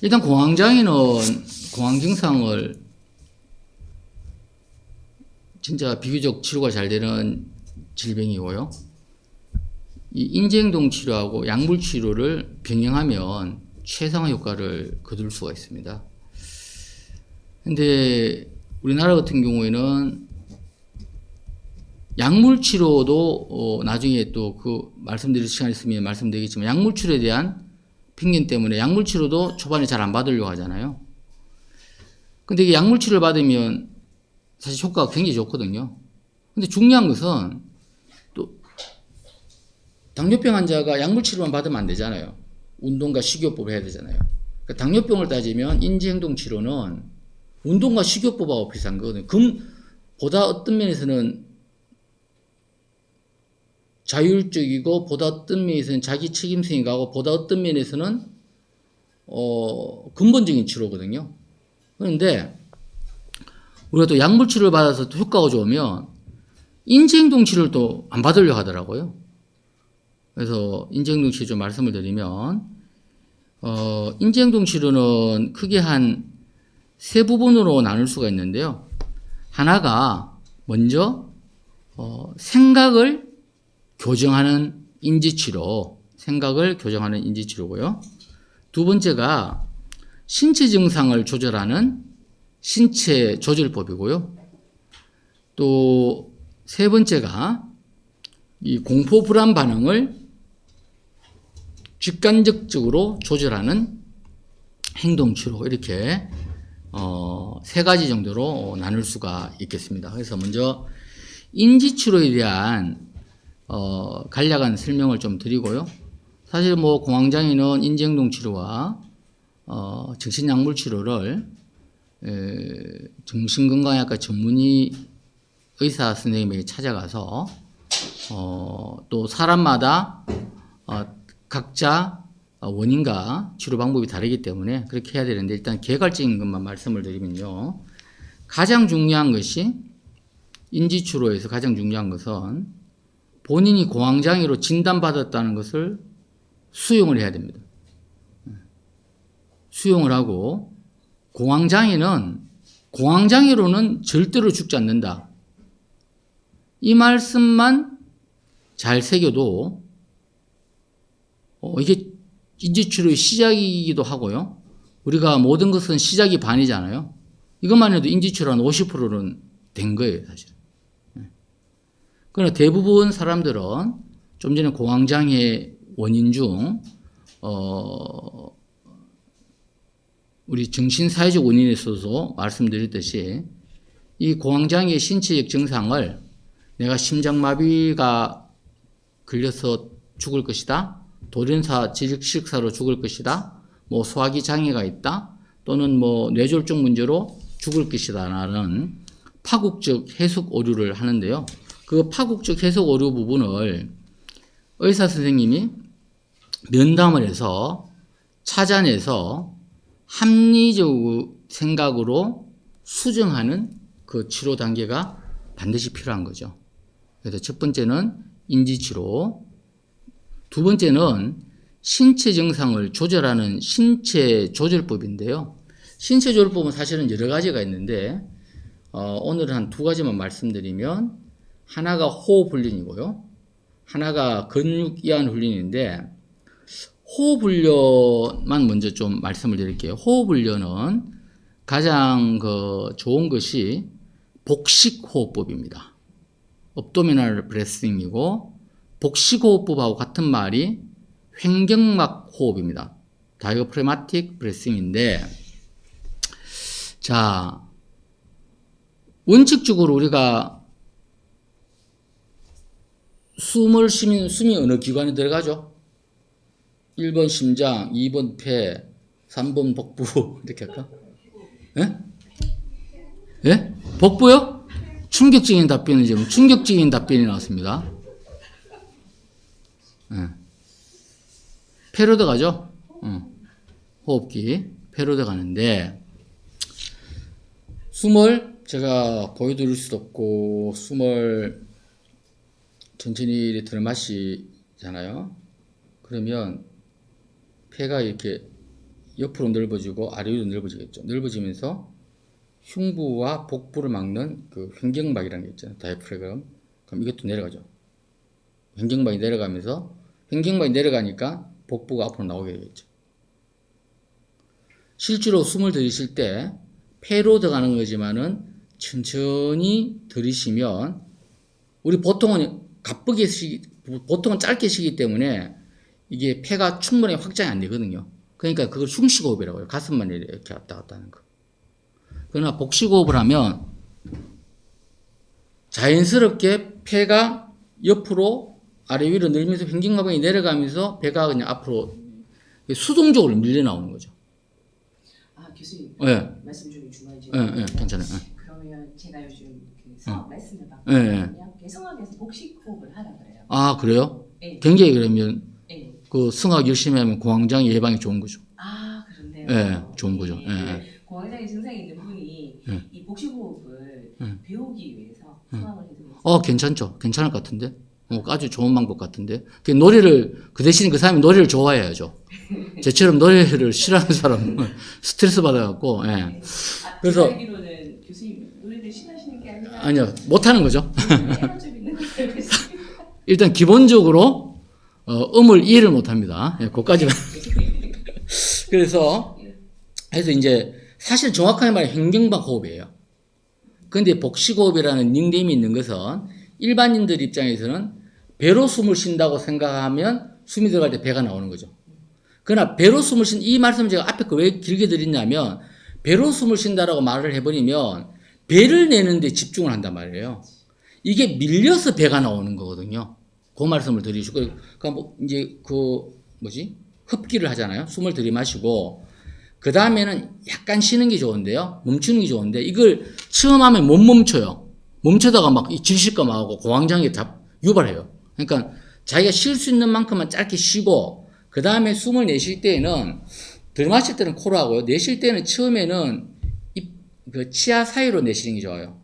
일단 공황장애는 공황 증상을 진짜 비교적 치료가 잘 되는 질병이고요. 이 인지행동 치료하고 약물 치료를 병행하면 최상의 효과를 거둘 수가 있습니다. 근데 우리나라 같은 경우에는 약물 치료도 어, 나중에 또 그 말씀드릴 시간 있으면 말씀드리겠지만 약물 치료에 대한 핑계 때문에 약물 치료도 초반에 잘 안 받으려고 하잖아요. 근데 이게 약물 치료를 받으면 사실 효과가 굉장히 좋거든요. 근데 중요한 것은 또 당뇨병 환자가 약물 치료만 받으면 안 되잖아요. 운동과 식이요법을 해야 되잖아요. 그러니까 당뇨병을 따지면 인지행동 치료는 운동과 식이요법하고 비슷한 거거든요. 금 보다 어떤 면에서는 자율적이고 보다 어떤 면에서는 자기 책임성이 가고 보다 어떤 면에서는 어 근본적인 치료거든요. 그런데 우리가 또 약물 치료를 받아서 또 효과가 좋으면 인지행동 치료를 또 안 받으려고 하더라고요. 그래서 인지행동 치료 좀 말씀을 드리면 어 인지행동 치료는 크게 한 세 부분으로 나눌 수가 있는데요. 하나가 먼저 어 생각을 교정하는 인지치료, 생각을 교정하는 인지치료고요. 두 번째가 신체 증상을 조절하는 신체 조절법이고요. 또 세 번째가 이 공포 불안 반응을 직간접적으로 조절하는 행동 치료 이렇게 어, 세 가지 정도로 나눌 수가 있겠습니다. 그래서 먼저 인지 치료에 대한 어, 간략한 설명을 좀 드리고요. 사실 뭐 공황장애는 인지행동 치료와 어, 정신약물 치료를 에, 정신건강의학과 전문의 의사 선생님에게 찾아가서 어, 또 사람마다 어, 각자 원인과 치료 방법이 다르기 때문에 그렇게 해야 되는데 일단 개괄적인 것만 말씀을 드리면요. 가장 중요한 것이 인지 치료에서 가장 중요한 것은 본인이 공황장애로 진단받았다는 것을 수용을 해야 됩니다. 수용을 하고 공황장애는 공황장애로는 절대로 죽지 않는다. 이 말씀만 잘 새겨도 어, 이게 인지치료의 시작이기도 하고요. 우리가 모든 것은 시작이 반이잖아요. 이것만 해도 인지치료 한 50%는 된 거예요, 사실. 그러나 대부분 사람들은 좀 전에 공황장애 원인 중, 어, 우리 정신사회적 원인에 있어서 말씀드렸듯이 이 공황장애 신체적 증상을 내가 심장마비가 걸려서 죽을 것이다. 돌연사 질식사로 죽을 것이다. 뭐 소화기 장애가 있다. 또는 뭐 뇌졸중 문제로 죽을 것이다라는 파국적 해석 오류를 하는데요. 그 파국적 해석 오류 부분을 의사 선생님이 면담을 해서 찾아내서 합리적 생각으로 수정하는 그 치료 단계가 반드시 필요한 거죠. 그래서 첫 번째는 인지치료, 두 번째는 신체 증상을 조절하는 신체 조절법인데요. 신체 조절법은 사실은 여러 가지가 있는데 어, 오늘 한두 가지만 말씀드리면 하나가 호흡 훈련이고요. 하나가 근육 이완 훈련인데 호흡 훈련만 먼저 좀 말씀을 드릴게요. 호흡 훈련은 가장 그 좋은 것이 복식 호흡법입니다. 업도미널 브레싱이고 복식 호흡법하고 같은 말이 횡격막 호흡입니다. 다이어프레마틱 브레싱인데 자 원칙적으로 우리가 숨을 쉬면 숨이 어느 기관에 들어가죠? 1번 심장, 2번 폐, 3번 복부 이렇게 할까? 예? 예? 복부요? 충격적인 답변이 지금 충격적인 답변이 나왔습니다. 예. 폐로 들어가죠? 어. 호흡기 폐로 들어가는데 숨을 제가 보여드릴 수도 없고 숨을 천천히 들어마시잖아요. 그러면 폐가 이렇게 옆으로 넓어지고 아래 위로 넓어지겠죠. 넓어지면서 흉부와 복부를 막는 그 횡경막이라는 게 있잖아요. 다이프레그럼. 그럼 이것도 내려가죠. 횡경막이 내려가면서 횡경막이 내려가니까 복부가 앞으로 나오게 되겠죠. 실제로 숨을 들이쉴 때 폐로 들어가는 거지만은 천천히 들이쉬면 우리 보통은 가쁘게 쉬기 보통은 짧게 쉬기 때문에 이게 폐가 충분히 확장이 안 되거든요. 그러니까 그걸 흉식호흡이라고 해요. 가슴만 이렇게 왔다 갔다 하는 거. 그러나 복식호흡을 하면 자연스럽게 폐가 옆으로 아래 위로 늘면서 횡격막이 내려가면서 배가 그냥 앞으로 수동적으로 밀려 나오는 거죠. 아 교수님 예, 말씀 중에 중간에 예, 예, 괜찮아요. 예. 그러면 제가 요즘 그 성악 레슨을 받고. 있거든요. 그 성악에서 복식 호흡을 하라 그래요. 아 그래요? 예. 굉장히 그러면 예. 그 승학 열심히 하면 공황장 예방이 좋은 거죠. 아 그런데요. 예, 좋은 거죠. 예, 예. 공황장애 증상이 있는 분이 예. 이 복식 호흡을 예. 배우기 위해서 성악을 해드리고 있어요. 어 괜찮죠. 괜찮을 것 같은데. 어, 아주 좋은 방법 같은데. 그 노래를 그 대신 그 사람이 노래를 좋아해야죠. 제처럼 노래를 싫어하는 사람은 스트레스 받아갖고. 예. 아, 그래서- 아니요 못하는 거죠. 일단 기본적으로 어, 음을 이해를 못합니다. 예, 그까지만. 그래서 그래서 이제 사실 정확하게 말하면 행경박 호흡이에요. 그런데 복식호흡이라는 닉네임이 있는 것은 일반인들 입장에서는 배로 숨을 쉰다고 생각하면 숨이 들어갈 때 배가 나오는 거죠. 그러나 배로 숨을 쉰 이 말씀을 제가 앞에 거 왜 길게 드렸냐면 배로 숨을 쉰다라고 말을 해버리면 배를 내는데 집중을 한단 말이에요. 이게 밀려서 배가 나오는 거거든요. 그 말씀을 드리시고 그러니까 뭐 이제 그 뭐지 흡기를 하잖아요. 숨을 들이마시고 그 다음에는 약간 쉬는 게 좋은데요. 멈추는 게 좋은데 이걸 처음 하면 못 멈춰요. 멈추다가 막 질식감 하고 공황장애 다 유발해요. 그러니까 자기가 쉴 수 있는 만큼만 짧게 쉬고 그 다음에 숨을 내쉴 때에는 들이마실 때는 코로 하고요. 내쉴 때는 처음에는 입, 그 치아 사이로 내쉬는 게 좋아요.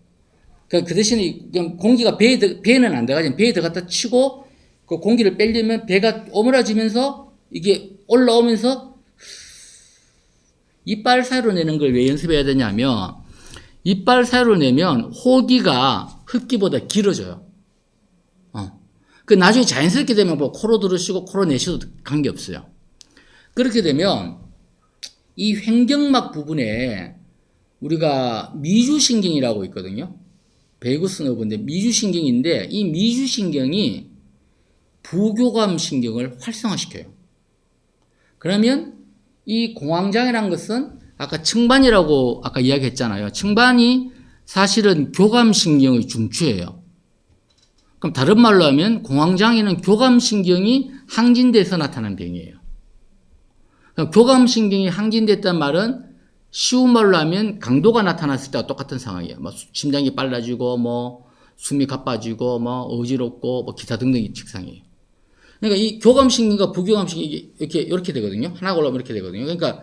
그러니까 그 대신에 그냥 공기가 배에, 들- 배에는 안 들어가지 배에 들어갔다 치고 그 공기를 빼려면 배가 오므라지면서 이게 올라오면서 이빨 사이로 내는 걸 왜 연습해야 되냐면 이빨 사이로 내면 호기가 흡기보다 길어져요. 어. 그 나중에 자연스럽게 되면 뭐 코로 들으시고 코로 내쉬도 관계없어요. 그렇게 되면 이 횡격막 부분에 우리가 미주신경이라고 있거든요. 베이구스 너브인데 미주신경인데 이 미주신경이 부교감 신경을 활성화시켜요. 그러면 이 공황장애라는 것은 아까 층반이라고 아까 이야기했잖아요. 층반이 사실은 교감신경의 중추예요. 그럼 다른 말로 하면 공황장애는 교감신경이 항진돼서 나타난 병이에요. 교감신경이 항진됐단 말은 쉬운 말로 하면 강도가 나타났을 때와 똑같은 상황이에요. 뭐 수- 심장이 빨라지고 뭐 숨이 가빠지고 뭐 어지럽고 뭐 기타 등등의 증상이에요. 그러니까 이 교감신경과 부교감신경이 이렇게 이렇게 되거든요. 하나가 올라오면 이렇게 되거든요. 그러니까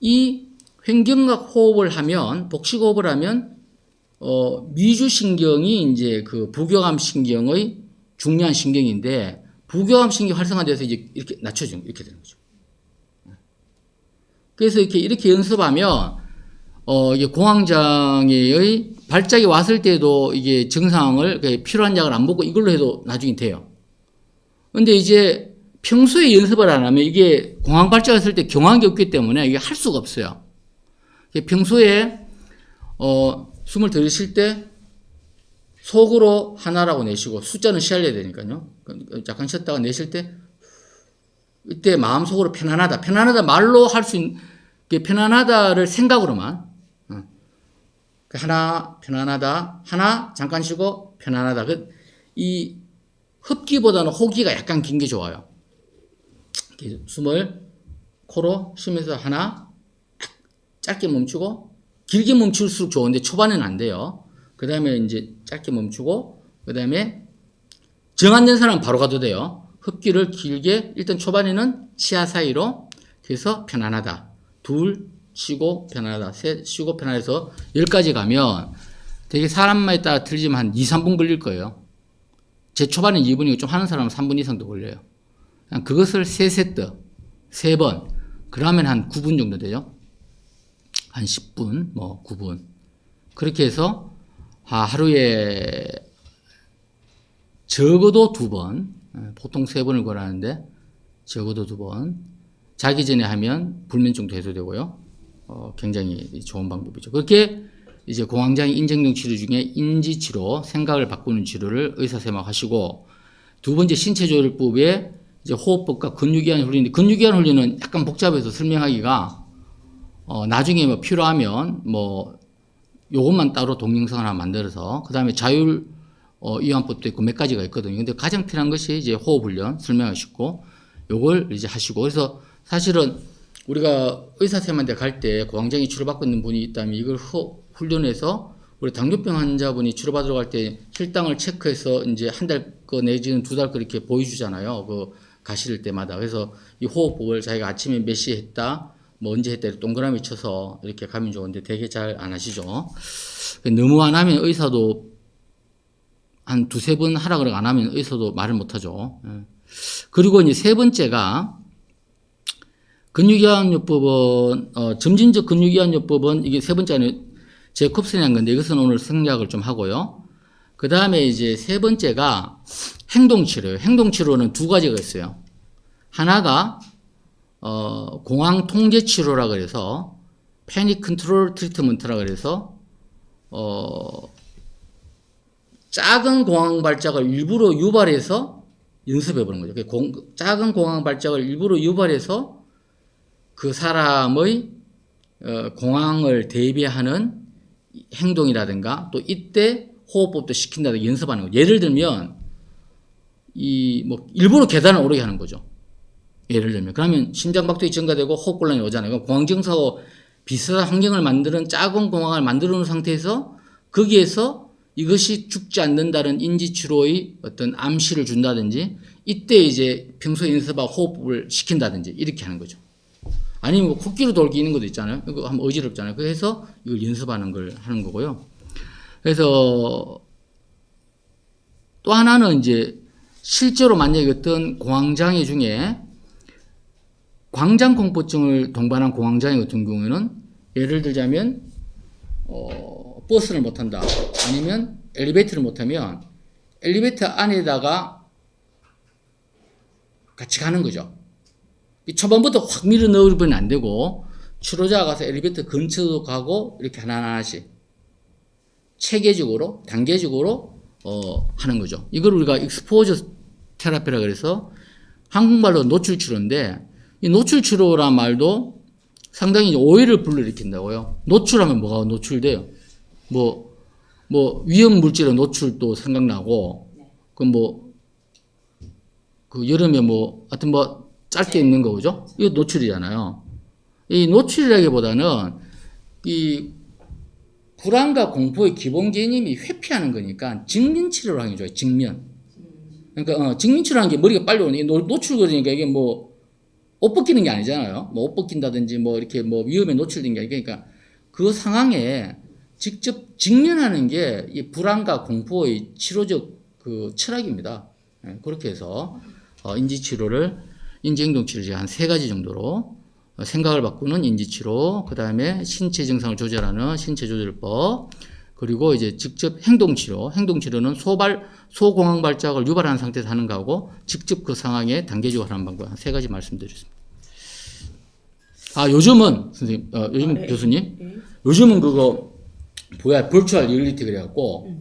이 횡경각 호흡을 하면 복식 호흡을 하면 어 미주신경이 이제 그 부교감신경의 중요한 신경인데 부교감신경이 활성화돼서 이제 이렇게 낮춰지는 이렇게 되는 거죠. 그래서 이렇게 이렇게 연습하면 어 이게 공황장애의 발작이 왔을 때도 이게 증상을 그 필요한 약을 안 먹고 이걸로 해도 나중에 돼요. 근데 이제 평소에 연습을 안 하면 이게 공황 발작했을 때 경황이 없기 때문에 이게 할 수가 없어요. 평소에 어 숨을 들이쉴 때 속으로 하나라고 내쉬고 숫자는 쉬어야 되니까요. 그 잠깐 쉬었다가 내쉴 때 이때 마음속으로 편안하다. 편안하다 말로 할 수 있는 게 편안하다를 생각으로만 어. 그 하나 편안하다 하나 잠깐 쉬고 편안하다. 그이 흡기보다는 호기가 약간 긴 게 좋아요. 숨을 코로 쉬면서 하나 짧게 멈추고 길게 멈출수록 좋은데 초반에는 안 돼요. 그 다음에 이제 짧게 멈추고 그 다음에 정안 된 사람은 바로 가도 돼요. 흡기를 길게 일단 초반에는 치아 사이로 그래서 편안하다. 둘 쉬고 편안하다. 셋 쉬고 편안해서 열까지 가면 되게 사람마에 따라 틀리지만 한 2, 3분 걸릴 거예요. 제 초반에 2분이고 좀 하는 사람은 3분 이상도 걸려요. 그것을 세 세트, 세 번, 그러면 한 9분 정도 되죠. 한 10분, 뭐 9분. 그렇게 해서 하- 하루에 적어도 두 번, 예, 보통 세 번을 권하는데 적어도 두 번. 자기 전에 하면 불면증도 해소되고요. 어, 굉장히 좋은 방법이죠. 그렇게 이제 공황장애 인정령 치료 중에 인지 치료, 생각을 바꾸는 치료를 의사 선생님하고 하시고 두 번째 신체 조절법에 이제 호흡법과 근육이완 훈련인데 근육이완 훈련은 약간 복잡해서 설명하기가 어, 나중에 뭐 필요하면 뭐 요것만 따로 동영상을 하나 만들어서 그 다음에 자율 어, 이완법도 있고 몇 가지가 있거든요. 근데 가장 필요한 것이 이제 호흡 훈련 설명하시고 요걸 이제 하시고 그래서 사실은 우리가 의사 선생님한테 갈때 공황장애 치료받고 있는 분이 있다면 이걸 후, 훈련해서 우리 당뇨병 환자분이 치료받으러 갈 때 혈당을 체크해서 이제 한 달 거 내지는 두 달 거 이렇게 보여주잖아요. 그 가실 때마다. 그래서 이 호흡법을 자기가 아침에 몇 시에 했다, 뭐 언제 했다 동그라미 쳐서 이렇게 가면 좋은데 되게 잘 안 하시죠. 너무 안 하면 의사도 한 두세 번 하라 그러고 안 하면 의사도 말을 못 하죠. 예. 그리고 이제 세 번째가 근육이완요법은 어, 점진적 근육이완요법은 이게 세 번째는 제콥슨이 한 건데 이것은 오늘 생략을 좀 하고요. 그 다음에 이제 세 번째가 행동치료예요. 행동치료는 두 가지가 있어요. 하나가 어, 공황 통제 치료라 그래서 패닉 컨트롤 트리트먼트라 그래서 어, 작은 공황 발작을 일부러 유발해서 연습해 보는 거죠. 그 공- 작은 공황 발작을 일부러 유발해서 그 사람의 어, 공황을 대비하는 행동이라든가 또 이때 호흡법도 시킨다든가 연습하는 거죠. 예를 들면 이 뭐 일부러 계단을 오르게 하는 거죠. 예를 들면 그러면 심장박동이 증가되고 호흡곤란이 오잖아요. 그럼 공황 증상하고 비슷한 환경을 만드는 작은 공황을 만들어 놓은 상태에서 거기에서 이것이 죽지 않는다는 인지치료의 어떤 암시를 준다든지 이때 이제 평소에 연습하고 호흡법을 시킨다든지 이렇게 하는 거죠. 아니면 뭐 코끼리 돌기 있는 것도 있잖아요. 이거 한번 어지럽잖아요. 그래서 이걸 연습하는 걸 하는 거고요. 그래서 또 하나는 이제 실제로 만약에 어떤 공황장애 중에 광장공포증을 동반한 공황장애 같은 경우에는 예를 들자면 어, 버스를 못 탄다. 아니면 엘리베이터를 못 타면 엘리베이터 안에다가 같이 가는 거죠. 이 초반부터 확 밀어 넣으면 안 되고 치료자가 가서 엘리베이터 근처도 가고 이렇게 하나하나씩 체계적으로 단계적으로 어, 하는 거죠. 이걸 우리가 익스포저 테라피라 그래서 한국말로 노출 치료인데 이 노출 치료란 말도 상당히 오해를 불러일으킨다고요. 노출하면 뭐가 노출돼요? 뭐, 뭐, 위험 물질의 노출도 생각나고, 그 뭐, 그 여름에 뭐, 하여튼 뭐, 짧게 입는 거, 그죠? 이거 노출이잖아요. 이 노출이라기보다는 이 불안과 공포의 기본 개념이 회피하는 거니까 직면 치료를 하는 게 좋아요. 직면. 그러니까 어, 직면 치료하는 게 머리가 빨리 오는 게 노, 노출 거리니까 이게 뭐 옷 벗기는 게 아니잖아요. 뭐 옷 벗긴다든지 뭐 이렇게 뭐 위험에 노출된 게 아니니까 그러니까 그 상황에 직접 직면하는 게 이 불안과 공포의 치료적 그 철학입니다. 예, 그렇게 해서 어, 인지 치료를 인지 행동 치료 한세 가지 정도로 어, 생각을 바꾸는 인지 치료, 그 다음에 신체 증상을 조절하는 신체 조절법, 그리고 이제 직접 행동 치료, 행동 치료는 소발 소공황 발작을 유발하는 상태에서 하는 거하고 직접 그 상황에 단계적으로 하는 방법 한세 가지 말씀드렸습니다. 아 요즘은 선생님, 어, 요즘 아, 네. 교수님, 네. 요즘은 그거 뭐야 벌추얼 리얼리티 그래갖고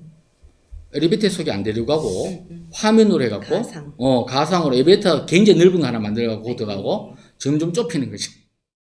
엘리베이터 속에 안 데리고 가고 화면으로 해갖고 가상. 어 가상으로 엘리베이터 굉장히 넓은 거 하나 만들어갖고 들어가고 점점 좁히는 거지.